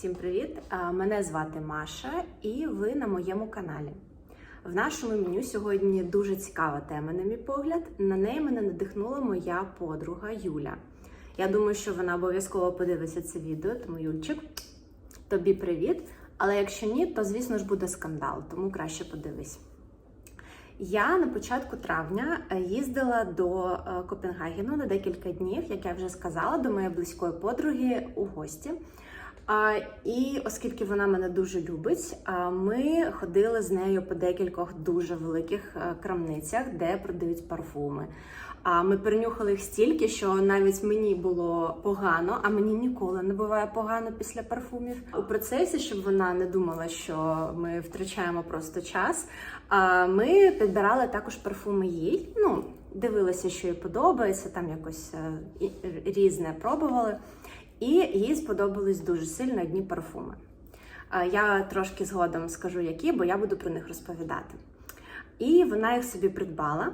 Всім привіт! Мене звати Маша, і ви на моєму каналі. В нашому меню сьогодні дуже цікава тема, на мій погляд. На неї мене надихнула моя подруга Юля. Я думаю, що вона обов'язково подивиться це відео, тому Юльчик, тобі привіт. Але якщо ні, то звісно ж буде скандал, тому краще подивись. Я на початку травня е, їздила до е, Копенгагену на декілька днів, як я вже сказала, до моєї близької подруги у гості. І оскільки вона мене дуже любить, ми ходили з нею по декількох дуже великих е, крамницях, де продають парфуми. А ми перенюхали їх стільки, що навіть мені було погано, а мені ніколи не буває погано після парфумів. У процесі, щоб вона не думала, що ми втрачаємо просто час. Ми підбирали також парфуми їй. Ну, дивилися, що їй подобається, там якось е, різне пробували. І їй сподобались дуже сильно одні парфуми. Я трошки згодом скажу, які, бо я буду про них розповідати. І вона їх собі придбала.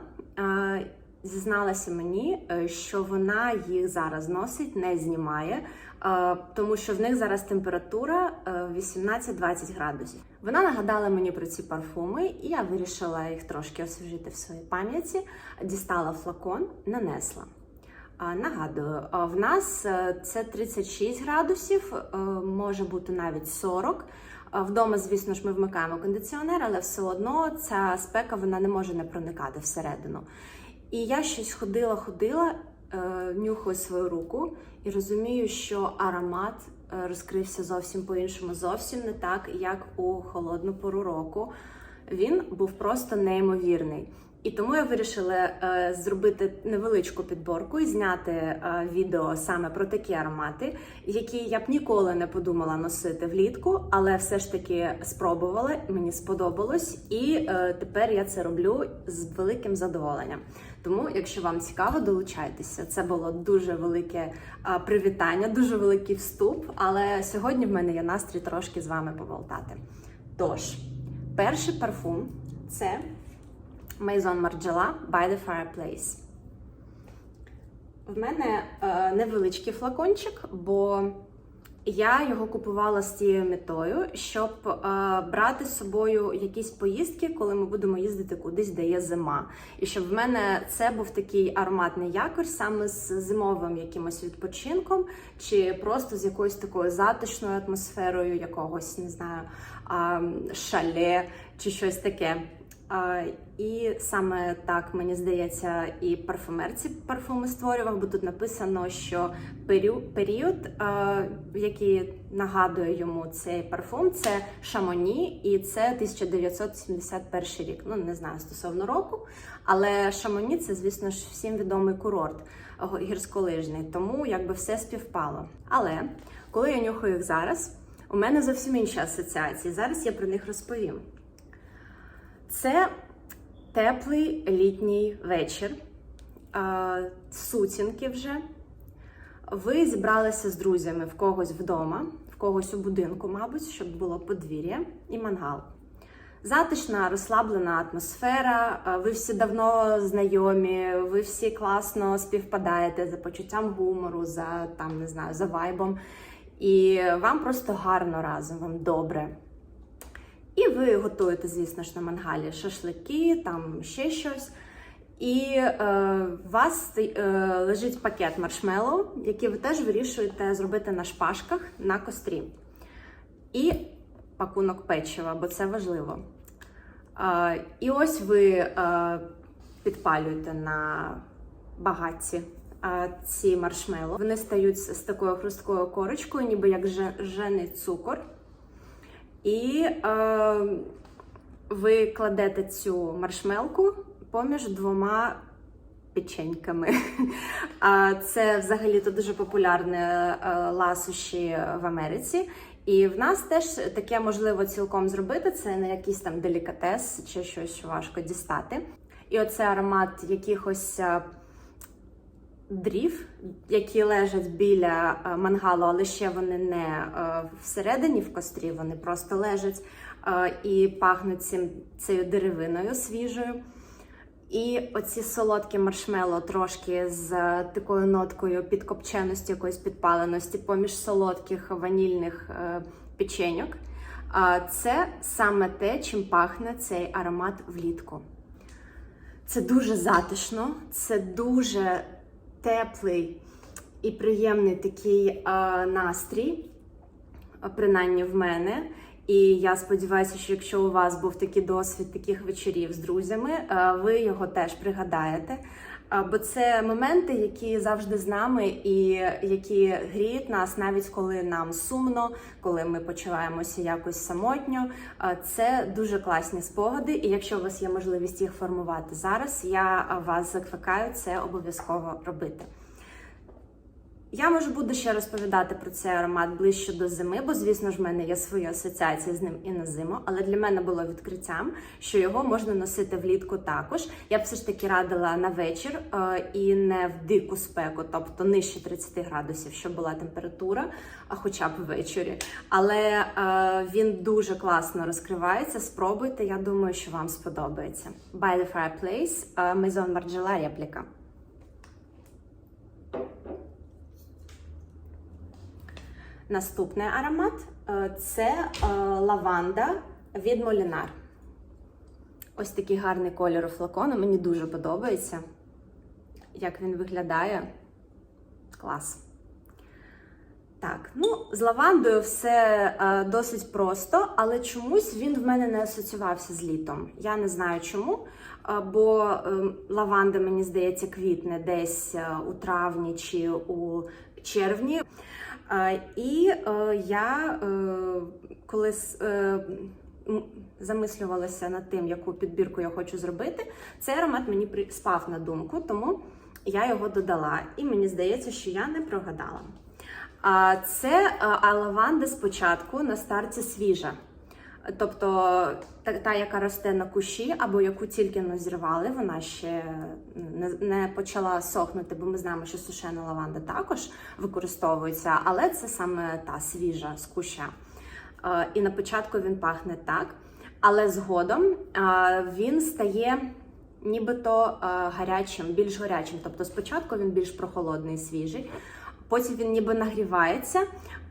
Зізналася мені, е, що вона їх зараз носить, не знімає, е, тому що в них зараз температура е, 18-20 градусів. Вона нагадала мені про ці парфуми, і я вирішила їх трошки освіжити в своїй пам'яті. Дістала флакон, нанесла. Нагадую, в нас е, це 36 градусів, е, може бути навіть 40. Вдома, звісно ж, ми вмикаємо кондиціонер, але все одно ця спека вона не може не проникати всередину. І я щось ходила, ходила, е, нюхаю свою руку і розумію, що аромат розкрився зовсім по-іншому, зовсім не так, як у холодну пору року. Він був просто неймовірний. І тому я вирішила е, зробити невеличку підборку і зняти е, відео саме про такі аромати, які я б ніколи не подумала носити влітку, але все ж таки спробувала, мені сподобалось, і е, тепер я це роблю з великим задоволенням. Тому, якщо вам цікаво, долучайтеся. Це було дуже велике привітання, дуже великий вступ. Але сьогодні в мене є настрій трошки з вами поболтати. Тож, перший парфум це Maison Margiela by the Fireplace. В мене е, невеличкий флакончик, бо я його купувала з цією метою, щоб е, брати з собою якісь поїздки, коли ми будемо їздити кудись, де є зима. І щоб в мене це був такий ароматний якорь саме з зимовим якимось відпочинком, чи просто з якоюсь такою затишною атмосферою, якогось, не знаю, а, шале чи щось таке. І саме так мені здається, і парфумерці парфуми створював, бо тут написано, що період який нагадує йому цей парфум, це Шамоні, і це 1971 рік. Ну не знаю стосовно року, але Шамоні це, звісно ж, всім відомий курорт гірськолижний, тому якби все співпало. Але коли я нюхаю їх зараз, у мене зовсім інші асоціації. Зараз я про них розповім. Це теплий літній вечір, сутінки вже. Ви зібралися з друзями в когось вдома, в когось у будинку, мабуть, щоб було подвір'я і мангал. Затишна, розслаблена атмосфера. Ви всі давно знайомі, ви всі класно співпадаєте за почуттям гумору, за там не знаю, за вайбом. І вам просто гарно разом, вам добре. І ви готуєте, звісно ж, на мангалі шашлики, там ще щось. І е, у вас е, лежить пакет маршмеллоу, який ви теж вирішуєте зробити на шпажках на кострі. І пакунок печива, бо це важливо. Е, і ось ви е, підпалюєте на багатці е, ці маршмеллоу. Вони стають з такою хрусткою корочкою, ніби як же- жжений цукор. І е, ви кладете цю маршмелку поміж двома печеньками. А Це взагалі-то дуже популярне е, ласощі в Америці. І в нас теж таке можливо цілком зробити. Це не якийсь там делікатес чи щось важко дістати. І оце аромат якихось е, дрів, які лежать біля е, мангалу, але ще вони не е, всередині в кострі, вони просто лежать е, і пахнуть цим цією деревиною свіжою. І оці солодкі маршмело трошки з такою ноткою підкопченості, якоїсь підпаленості, поміж солодких ванільних печеньок. Це саме те, чим пахне цей аромат влітку. Це дуже затишно, це дуже теплий і приємний такий е, настрій, принаймні в мене. І я сподіваюся, що якщо у вас був такий досвід таких вечорів з друзями, ви його теж пригадаєте. Бо це моменти, які завжди з нами, і які гріють нас, навіть коли нам сумно, коли ми почуваємося якось самотньо. Це дуже класні спогади. І якщо у вас є можливість їх формувати зараз, я вас закликаю це обов'язково робити. Я можу буду ще розповідати про цей аромат ближче до зими, бо, звісно ж, в мене є свої асоціації з ним і на зиму. Але для мене було відкриттям, що його можна носити влітку також. Я б все ж таки радила на вечір е, і не в дику спеку, тобто нижче 30 градусів, щоб була температура, а хоча б ввечері. Але е, він дуже класно розкривається. Спробуйте, я думаю, що вам сподобається. By the Fireplace, е, Maison Margiela репліка. Наступний аромат е, це е, лаванда від Молінар. Ось такий гарний кольор у флакону. Мені дуже подобається, як він виглядає. Клас. Так, ну, з лавандою все е, досить просто, але чомусь він в мене не асоціювався з літом. Я не знаю чому. Бо е, лаванда, мені здається, квітне десь е, у травні чи у червні. Е, І е, я коли замислювалася над тим, яку підбірку я хочу зробити, цей аромат мені спав на думку, тому я його додала. І мені здається, що я не прогадала. Це лаванда спочатку на старті свіжа. Тобто та, та, яка росте на кущі, або яку тільки не зірвали, вона ще не, не почала сохнути, бо ми знаємо, що сушена лаванда також використовується, але це саме та свіжа з куща. Е, І на початку він пахне так, але згодом е, він стає нібито е, гарячим, більш гарячим. Тобто спочатку він більш прохолодний свіжий, потім він ніби нагрівається.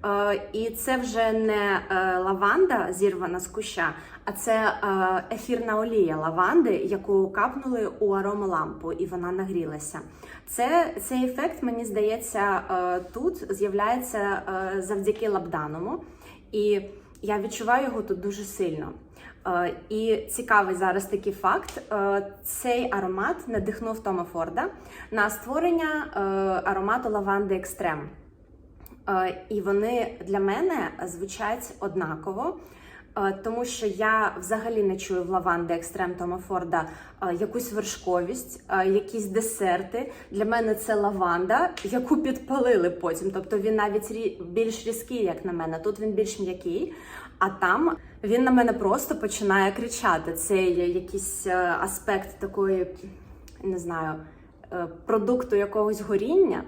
Е, І це вже не е, лаванда зірвана з куща, а це е, ефірна олія лаванди, яку капнули у аромалампу, і вона нагрілася. Це, цей ефект, мені здається, тут з'являється завдяки лабданому. І я відчуваю його тут дуже сильно. Е, І цікавий зараз такий факт: Е, цей аромат надихнув Тома Форда на створення е, аромату лаванди Екстрем. І вони для мене звучать однаково. Е, Тому що я взагалі не чую в лаванди екстрем Тома Форда е, якусь вершковість, е, якісь десерти. Для мене це лаванда, яку підпалили потім. Тобто він навіть більш різкий, як на мене. Тут він більш м'який, а там він на мене просто починає кричати. Це є якийсь аспект такої, не знаю, продукту якогось горіння.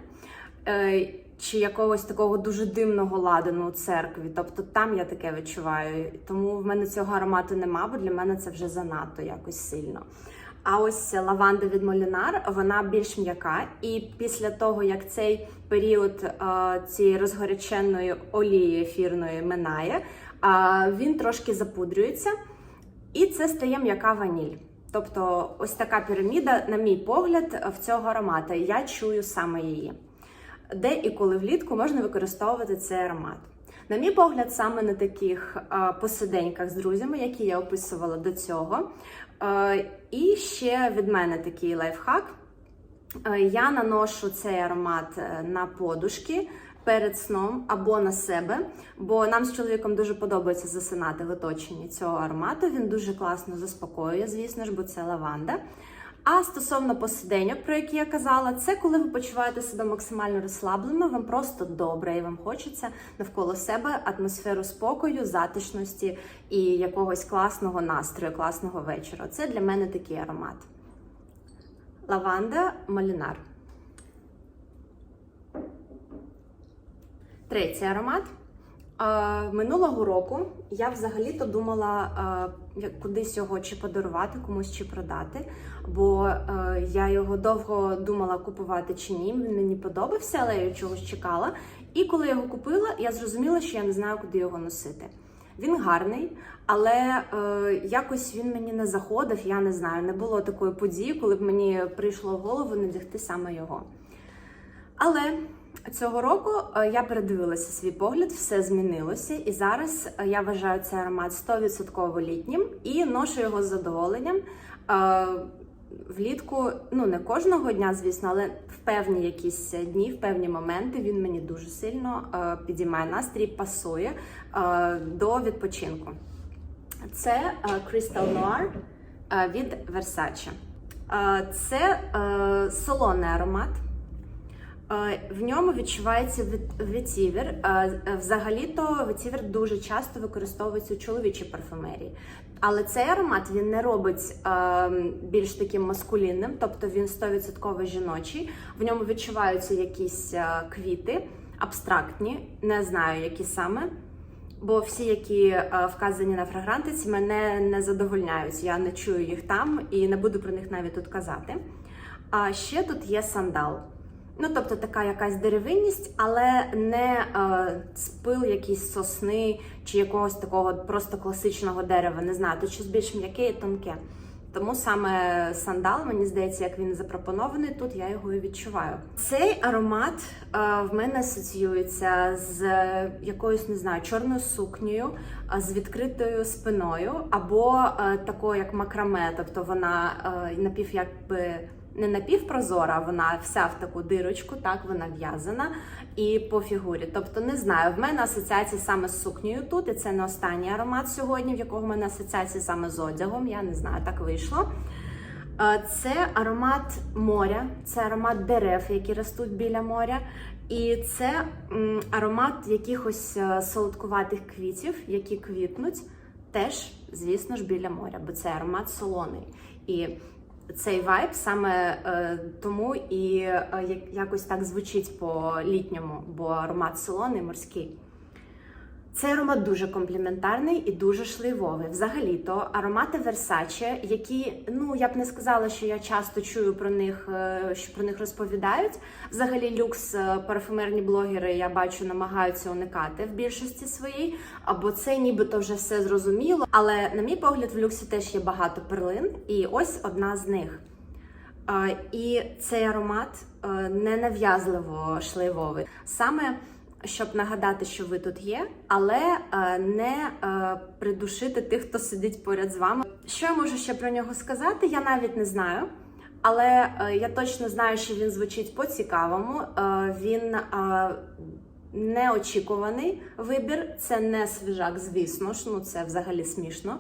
Чи якогось такого дуже димного ладану у церкві. Тобто там я таке відчуваю. Тому в мене цього аромату нема, бо для мене це вже занадто якось сильно. А ось лаванда від Молінар, вона більш м'яка. І після того, як цей період е, цієї розгоряченої олії ефірної минає, е, він трошки запудрюється, і це стає м'яка ваніль. Тобто, ось така піраміда, на мій погляд, в цього аромата. Я чую саме її де і коли влітку можна використовувати цей аромат. На мій погляд, саме на таких посиденьках з друзями, які я описувала до цього. І ще від мене такий лайфхак. Я наношу цей аромат е, на подушки перед сном або на себе, бо нам з чоловіком дуже подобається засинати в оточенні цього аромату. Він дуже класно заспокоює, звісно ж, бо це лаванда. А стосовно посиденьок, про які я казала, це коли ви почуваєте себе максимально розслаблено, вам просто добре, і вам хочеться навколо себе атмосферу спокою, затишності і якогось класного настрою, класного вечора. Це для мене такий аромат. Лаванда Малінар. Третій аромат Минулого року я взагалі-то думала кудись його чи подарувати комусь чи продати, бо е, я його довго думала купувати чи ні. Він мені подобався, але я чогось чекала. І коли я його купила, я зрозуміла, що я не знаю, куди його носити. Він гарний, але е, якось він мені не заходив. Я не знаю, не було такої події, коли б мені прийшло в голову надягти саме його. Але цього року е, я передивилася свій погляд, все змінилося, і зараз е, я вважаю цей аромат 100% літнім і ношу його з задоволенням. Е, Влітку, ну не кожного дня, звісно, але в певні якісь дні, в певні моменти він мені дуже сильно підіймає настрій, пасує до відпочинку. Це Crystal Noir від Versace. Це солоний аромат. Е, В ньому відчувається вет- ветівер. Е, е, Взагалі-то ветівер дуже часто використовується у чоловічій парфумерії. Але цей аромат він не робить е, більш таким маскулінним, тобто він 100% жіночий. В ньому відчуваються якісь квіти абстрактні, не знаю, які саме. Бо всі, які вказані на фрагрантиці, мене не задовольняють. Я не чую їх там і не буду про них навіть тут казати. А ще тут є сандал. Ну, тобто така якась деревинність, але не е, спил якісь сосни чи якогось такого просто класичного дерева. Не знаю, тут щось більш м'яке і тонке. Тому саме сандал, мені здається, як він запропонований тут, я його і відчуваю. Цей аромат е, в мене асоціюється з якоюсь, не знаю, чорною сукнею, е, з відкритою спиною, або е, такою, як макраме, тобто вона е, напів якби. Не напівпрозора, вона вся в таку дирочку, так вона в'язана і по фігурі. Тобто, не знаю, в мене асоціація саме з сукнею тут, і це не останній аромат сьогодні, в якого в мене асоціація саме з одягом. Я не знаю, так вийшло. Е, Це аромат моря, це аромат дерев, які ростуть біля моря. І це аромат якихось е, солодкуватих квітів, які квітнуть, теж, звісно ж, біля моря, бо це аромат солоний. І цей вайб саме е, тому і е, як- якось так звучить по літньому, бо аромат солоний морський. Цей аромат дуже компліментарний і дуже шлейвовий. Взагалі-то аромати Versace, які ну я б не сказала, що я часто чую про них, е, що про них розповідають. Взагалі, люкс е, парфумерні блогери я бачу намагаються уникати в більшості своїй, або це нібито вже все зрозуміло. Але на мій погляд, в люксі теж є багато перлин, і ось одна з них. Е, І цей аромат е, ненав'язливо шлейвовий. Саме щоб нагадати, що ви тут є, але е, не е, придушити тих, хто сидить поряд з вами. Що я можу ще про нього сказати? Я навіть не знаю. Але е, я точно знаю, що він звучить по-цікавому. Він неочікуваний вибір, це не свіжак, звісно ж, ну це взагалі смішно.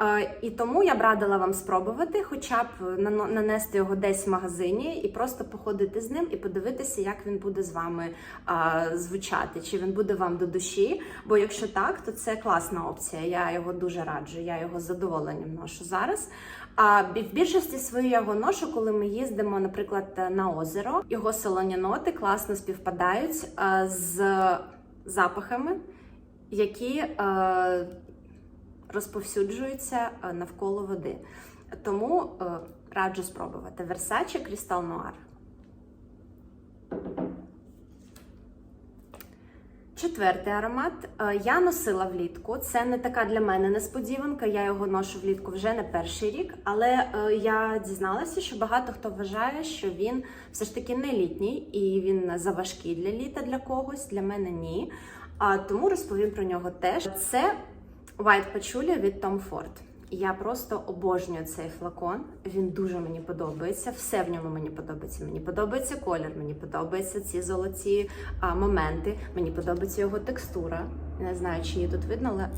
Е, і тому я б радила вам спробувати, хоча б нанести його десь в магазині і просто походити з ним і подивитися, як він буде з вами е, звучати, чи він буде вам до душі. Бо якщо так, то це класна опція. Я його дуже раджу. Я його задоволенням ношу зараз. А в більшості своїй я його ношу, коли ми їздимо, наприклад, на озеро. Його солоні ноти класно співпадають е, з запахами, які розповсюджуються е, навколо води. Тому е, раджу спробувати Versace Crystal Noir. Четвертий аромат е, я носила влітку. Це не така для мене несподіванка. Я його ношу влітку вже не перший рік, але я дізналася, що багато хто вважає, що він все ж таки не літній і він заважкий для літа для когось. Для мене ні. А тому розповім про нього теж. Це White Patchouli від Tom Ford. Я просто обожнюю цей флакон. Він дуже мені подобається. Все в ньому мені подобається. Мені подобається колір, мені подобаються ці золоті а, моменти. Мені подобається його текстура. Не знаю, чи її тут видно, але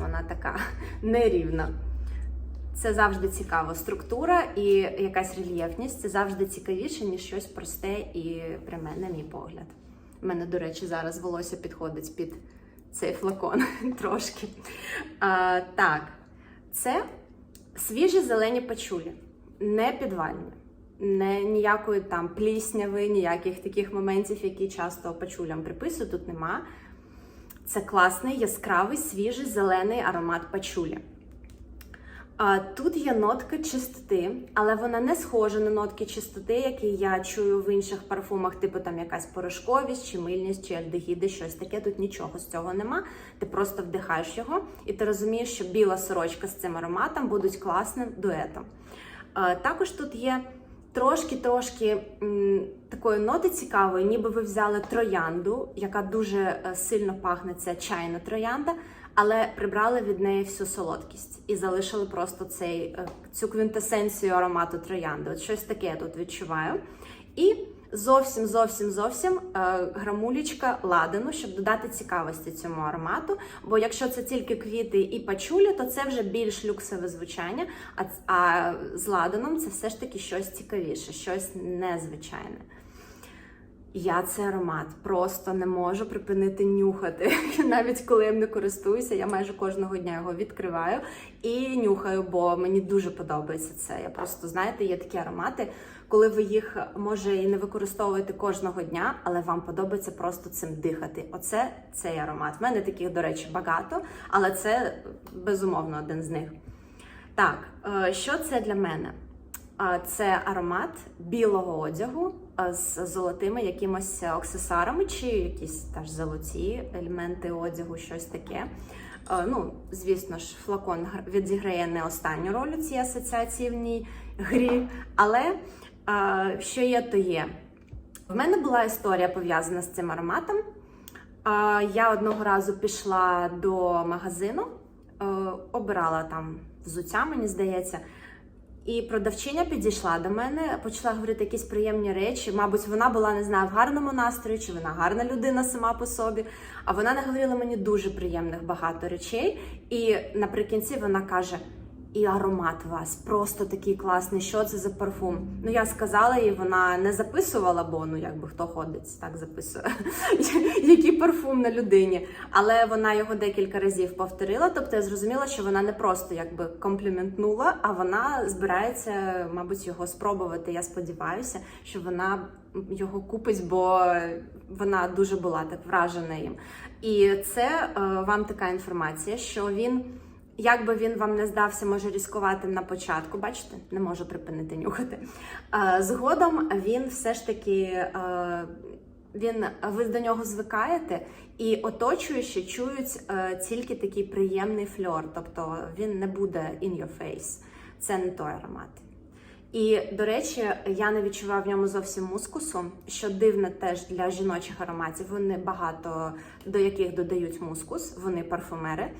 вона така нерівна. Це завжди цікава структура і якась рельєфність. Це завжди цікавіше, ніж щось просте і пряме, на мій погляд. У мене, до речі, зараз волосся підходить під цей флакон трошки. А, так, це свіжі зелені пачулі, не підвальні, не ніякої там плісняви, ніяких таких моментів, які часто пачулям приписують, тут нема. Це класний, яскравий, свіжий зелений аромат пачулі. А, Тут є нотка чистоти, але вона не схожа на нотки чистоти, які я чую в інших парфумах, типу там якась порошковість, чи мильність, чи альдегіди, щось таке. Тут нічого з цього нема. Ти просто вдихаєш його, і ти розумієш, що біла сорочка з цим ароматом будуть класним дуетом. А, Також тут є трошки-трошки такої ноти цікавої, ніби ви взяли троянду, яка дуже е, сильно пахне, це чайна троянда, але прибрали від неї всю солодкість і залишили просто цей, е, цю квінтесенцію аромату троянди. От щось таке я тут відчуваю. І зовсім, зовсім, зовсім е, грамулечка ладану, щоб додати цікавості цьому аромату. Бо якщо це тільки квіти і пачулі, то це вже більш люксове звучання. А, а з ладаном це все ж таки щось цікавіше, щось незвичайне. Я цей аромат просто не можу припинити нюхати. Навіть коли я ним користуюся, я майже кожного дня його відкриваю і нюхаю, бо мені дуже подобається це. Я просто знаєте, є такі аромати, коли ви їх може і не використовуєте кожного дня, але вам подобається просто цим дихати. Оце цей аромат. В мене таких, до речі, багато, але це безумовно один з них. Так, е, що це для мене? Це аромат білого одягу з золотими якимось аксесуарами, чи якісь теж золоті елементи одягу, щось таке. Ну, звісно ж, флакон відіграє не останню роль у цій асоціації в ній грі, але що є, то є. В мене була історія пов'язана з цим ароматом. Я одного разу пішла до магазину, е, обирала там взуття, мені здається. І продавчиня підійшла до мене, почала говорити якісь приємні речі. Мабуть, вона була не знаю, в гарному настрої, чи вона гарна людина сама по собі. А вона наговорила мені дуже приємних багато речей. І наприкінці вона каже: і аромат у вас просто такий класний. Що це за парфум? Ну я сказала їй, вона не записувала, бо ну якби хто ходить, так записує який парфум на людині. Але вона його декілька разів повторила. Тобто я зрозуміла, що вона не просто якби компліментнула, а вона збирається, мабуть, його спробувати. Я сподіваюся, що вона його купить, бо вона дуже була так вражена їм. І це е, вам така інформація, що він. Як би він вам не здався, може різкуватим на початку, бачите, не можу припинити нюхати. Згодом він все ж таки він ви до нього звикаєте, і оточуючі чують е, тільки такий приємний фльор, тобто він не буде in your face. Це не той аромат. І, до речі, я не відчуваю в ньому зовсім мускусу, що дивно теж для жіночих ароматів. Вони багато до яких додають мускус, вони парфумери.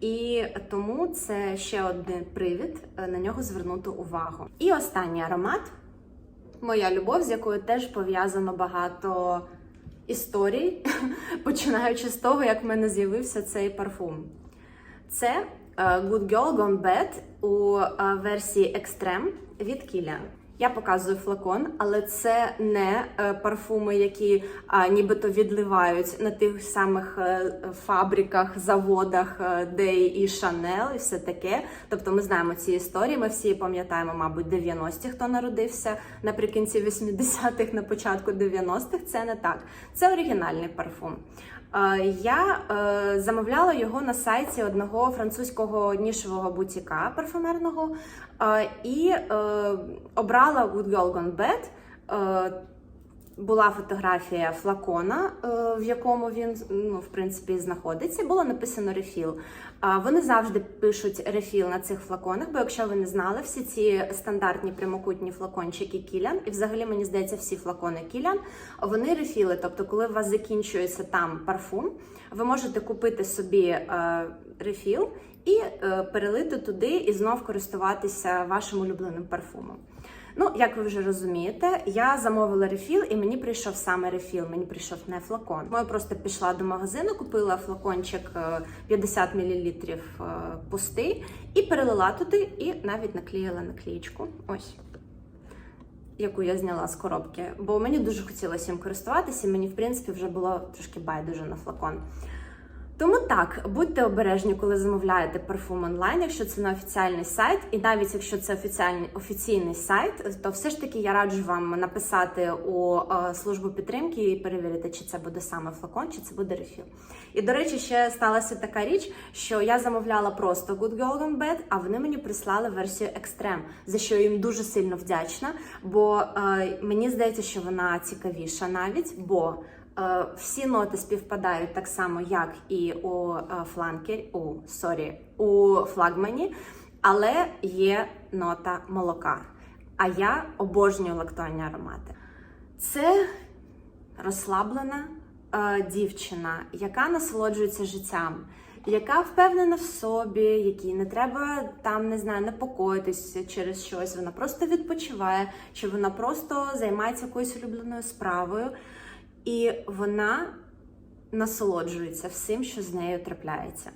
І тому це ще один привід е, на нього звернути увагу. І останній аромат моя любов, з якою теж пов'язано багато історій, починаючи з того, як в мене з'явився цей парфум. Це е, Good Girl Gone Bad у е, версії Extreme від Kilian. Я показую флакон, але це не е, парфуми, які а, нібито відливають на тих самих е, фабриках, заводах, е, де і Шанел, і все таке. Тобто ми знаємо ці історії. Ми всі пам'ятаємо, мабуть, 90-ті, хто народився наприкінці 80-х, на початку 90-х. Це не так. Це оригінальний парфум. Е, Я е, замовляла його на сайті одного французького нішевого бутіка парфумерного е, і обрала Good Girl Gone Bad. Була фотографія флакона, е, в якому він ну, в принципі знаходиться. Було написано рефіл. Вони завжди пишуть рефіл на цих флаконах, бо якщо ви не знали, всі ці стандартні прямокутні флакончики Кілян, і взагалі мені здається, всі флакони Кілян, вони рефіли. Тобто, коли у вас закінчується там парфум, ви можете купити собі е, рефіл і е, перелити туди і знов користуватися вашим улюбленим парфумом. Ну, як ви вже розумієте, я замовила рефіл, і мені прийшов саме рефіл, мені прийшов не флакон. Я просто пішла до магазину, купила флакончик е, 50 мл е, пустий і перелила туди, і навіть наклеїла наклеїчку. Ось. Яку я зняла з коробки, бо мені дуже хотілося їм користуватися, і мені, в принципі, вже було трошки байдуже на флакон. Тому так, будьте обережні, коли замовляєте парфум онлайн, якщо це на офіціальний сайт, і навіть якщо це офіціальний офіційний сайт, то все ж таки я раджу вам написати у е, службу підтримки і перевірити, чи це буде саме флакон, чи це буде рефіл. І до речі, ще сталася така річ, що я замовляла просто Good Gone Bad, а вони мені прислали версію Extreme, за що я їм дуже сильно вдячна. Бо е, мені здається, що вона цікавіша навіть, бо Всі ноти співпадають так само, як і у е, фланкері, у сорі, у флагмані, але є нота молока. А я обожнюю лактонні аромати. Це розслаблена е, дівчина, яка насолоджується життям, яка впевнена в собі, якій не треба там не знаю, непокоїтися через щось. Вона просто відпочиває, чи вона просто займається якоюсь улюбленою справою. І вона насолоджується всім, що з нею трапляється.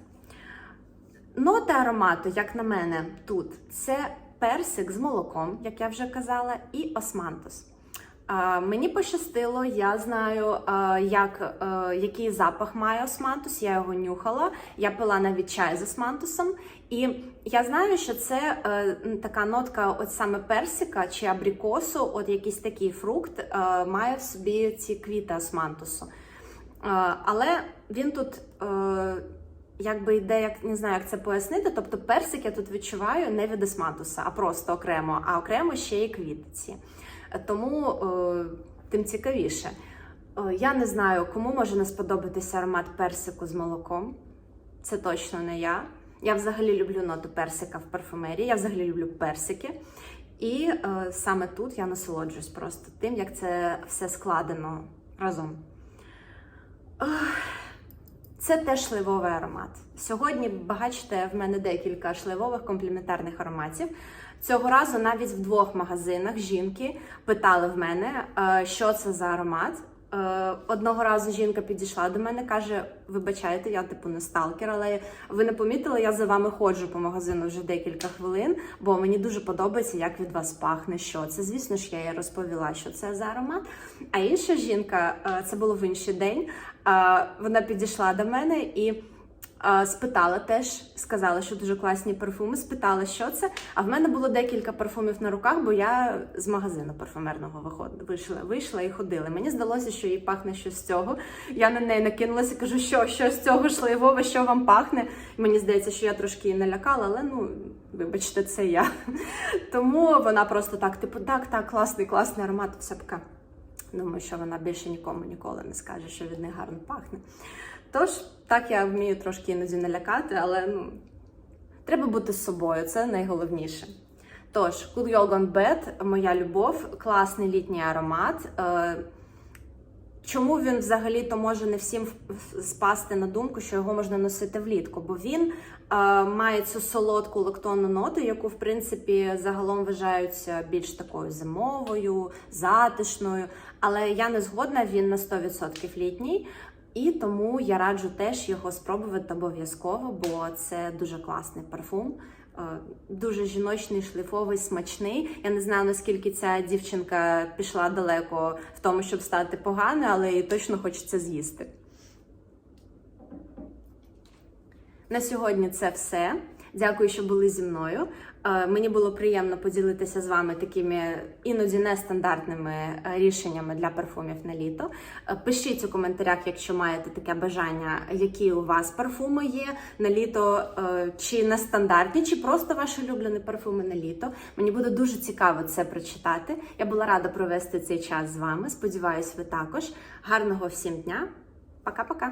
Ноти аромату, як на мене, тут це персик з молоком, як я вже казала, і османтус. Мені пощастило, я знаю, як, який запах має османтус, я його нюхала. Я пила навіть чай з османтусом. І я знаю, що це е, така нотка, от саме персика чи абрикосу, от якийсь такий фрукт, е, має в собі ці квіти османтусу. Е, але він тут. Е, Якби йде, як не знаю, як це пояснити. Тобто персик я тут відчуваю не від османтуса, а просто окремо, а окремо ще й квітці. Тому е, тим цікавіше. Е, я не знаю, кому може не сподобатися аромат персику з молоком. Це точно не я. Я взагалі люблю ноту персика в парфумерії, я взагалі люблю персики. І е, саме тут я насолоджуюсь просто тим, як це все складено разом. Ох, Це теж шливовий аромат. Сьогодні, бачите, в мене декілька шливових компліментарних ароматів. Цього разу навіть в двох магазинах жінки питали в мене, е, що це за аромат. Е, Одного разу жінка підійшла до мене, каже: Вибачайте, я типу не сталкер, але ви не помітили, я за вами ходжу по магазину вже декілька хвилин, бо мені дуже подобається, як від вас пахне. Що це? Звісно ж, я їй розповіла, що це за аромат. А інша жінка, е, це було в інший день. Вона підійшла до мене і. Спитала теж, сказала, що дуже класні парфуми. Спитала, що це. А в мене було декілька парфумів на руках, бо я з магазину парфумерного вийшла, вийшла і ходила. Мені здалося, що їй пахне щось з цього. Я на неї накинулася, кажу, що, що з цього шлейвове, що вам пахне. Мені здається, що я трошки її налякала, але ну, вибачте, це я. Тому вона просто так, типу, так, так, класний, класний аромат, все таке. Думаю, що вона більше нікому ніколи не скаже, що від них гарно пахне. Тож, так я вмію трошки іноді налякати, але ну, треба бути з собою, це найголовніше. Тож, Cool Girl Bed, моя любов, класний літній аромат. Е, Чому він взагалі-то може не всім спасти на думку, що його можна носити влітку? Бо він е, має цю солодку лактонну ноту, яку в принципі загалом вважаються більш такою зимовою, затишною. Але я не згодна, він на 100% літній. І тому я раджу теж його спробувати обов'язково, бо це дуже класний парфум. Дуже жіночний, шліфовий, смачний. Я не знаю наскільки ця дівчинка пішла далеко в тому, щоб стати поганою, але їй точно хочеться з'їсти. На сьогодні це все. Дякую, що були зі мною. Е, Мені було приємно поділитися з вами такими іноді нестандартними е, рішеннями для парфумів на літо. Е, Пишіть у коментарях, якщо маєте таке бажання, які у вас парфуми є на літо, чи нестандартні, чи просто ваші улюблені парфуми на літо. Мені буде дуже цікаво це прочитати. Я була рада провести цей час з вами. Сподіваюсь, ви також. Гарного всім дня. Пока-пока.